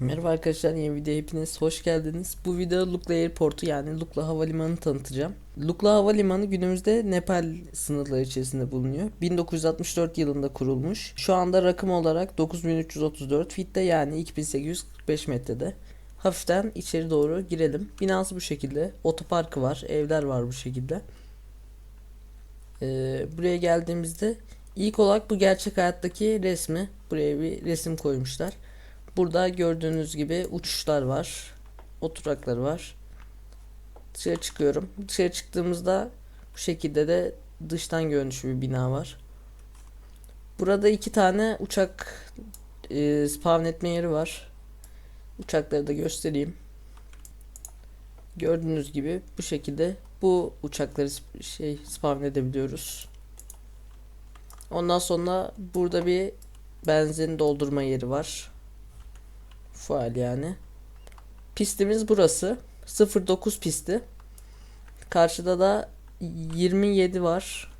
Merhaba arkadaşlar yeni videoya hepiniz hoş geldiniz. Bu videoda Lukla Airport'u yani Lukla Havalimanı'nı tanıtacağım. Lukla Havalimanı günümüzde Nepal sınırları içerisinde bulunuyor. 1964 yılında kurulmuş. Şu anda rakım olarak 9334 fitte yani 2845 metrede. Hafiften içeri doğru girelim. Binası bu şekilde. Otoparkı var. Evler var bu şekilde. Ee, buraya geldiğimizde ilk olarak bu gerçek hayattaki resmi. Buraya bir resim koymuşlar. Burada gördüğünüz gibi uçuşlar var. Oturakları var. Dışarı çıkıyorum. Dışarı çıktığımızda bu şekilde de dıştan görünüşü bir bina var. Burada iki tane uçak e, spawn etme yeri var. Uçakları da göstereyim. Gördüğünüz gibi bu şekilde bu uçakları şey spawn edebiliyoruz. Ondan sonra burada bir benzin doldurma yeri var. Fual yani. Pistimiz burası. 09 pisti. Karşıda da 27 var.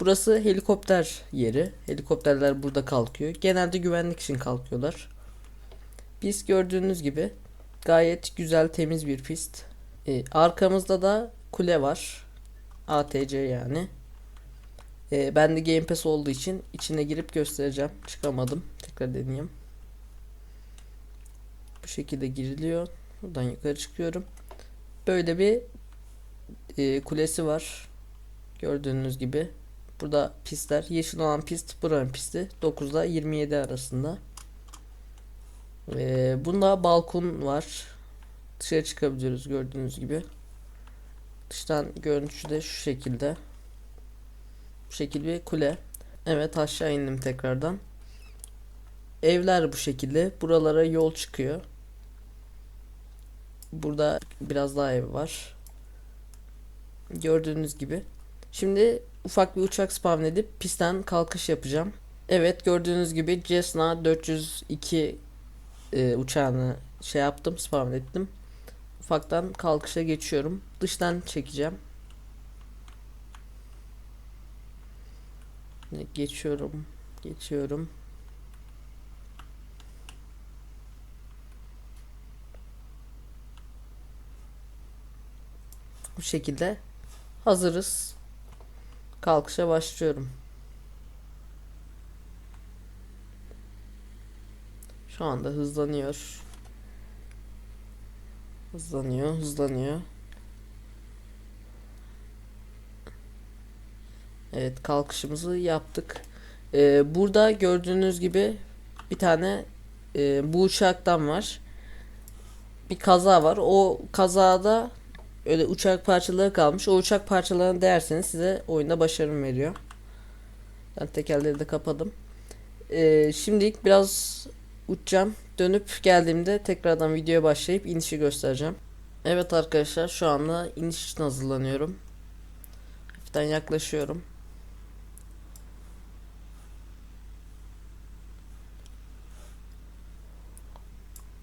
Burası helikopter yeri. Helikopterler burada kalkıyor. Genelde güvenlik için kalkıyorlar. Pist gördüğünüz gibi gayet güzel temiz bir pist. Ee, arkamızda da kule var. ATC yani. Ee, ben de Game Pass olduğu için içine girip göstereceğim. Çıkamadım. Tekrar deneyeyim. Bu şekilde giriliyor. Buradan yukarı çıkıyorum. Böyle bir e, kulesi var. Gördüğünüz gibi. Burada pistler. Yeşil olan pist buranın pisti. 9 ile 27 arasında. E, bunda balkon var. Dışarı çıkabiliyoruz gördüğünüz gibi. Dıştan görüntüsü de şu şekilde. Bu şekilde bir kule. Evet aşağı indim tekrardan. Evler bu şekilde. Buralara yol çıkıyor. Burada biraz daha ev var. Gördüğünüz gibi. Şimdi ufak bir uçak spawn edip pistten kalkış yapacağım. Evet gördüğünüz gibi Cessna 402 e, uçağını şey yaptım spawn ettim. Ufaktan kalkışa geçiyorum. Dıştan çekeceğim. Geçiyorum. Geçiyorum. Bu şekilde hazırız. Kalkışa başlıyorum. Şu anda hızlanıyor. Hızlanıyor, hızlanıyor. Evet, kalkışımızı yaptık. Ee, burada gördüğünüz gibi bir tane e, bu uçaktan var. Bir kaza var. O kazada öyle uçak parçaları kalmış. O uçak parçalarını değerseniz size oyunda başarım veriyor. Ben tekerleri de kapadım. Ee, şimdilik biraz uçacağım. Dönüp geldiğimde tekrardan videoya başlayıp inişi göstereceğim. Evet arkadaşlar şu anda iniş için hazırlanıyorum. Hafiften yaklaşıyorum.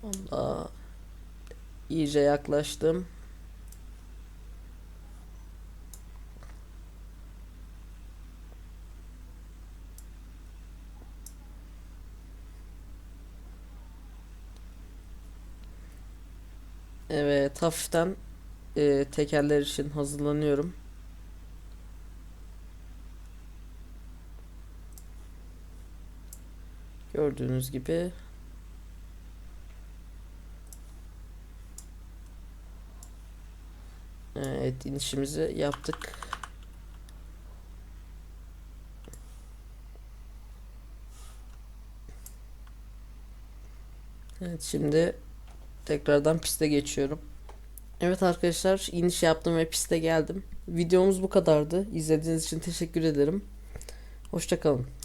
Onda iyice yaklaştım. Evet hafiften e, tekerler için hazırlanıyorum. Gördüğünüz gibi Evet inişimizi yaptık. Evet şimdi tekrardan piste geçiyorum. Evet arkadaşlar iniş yaptım ve piste geldim. Videomuz bu kadardı. İzlediğiniz için teşekkür ederim. Hoşçakalın.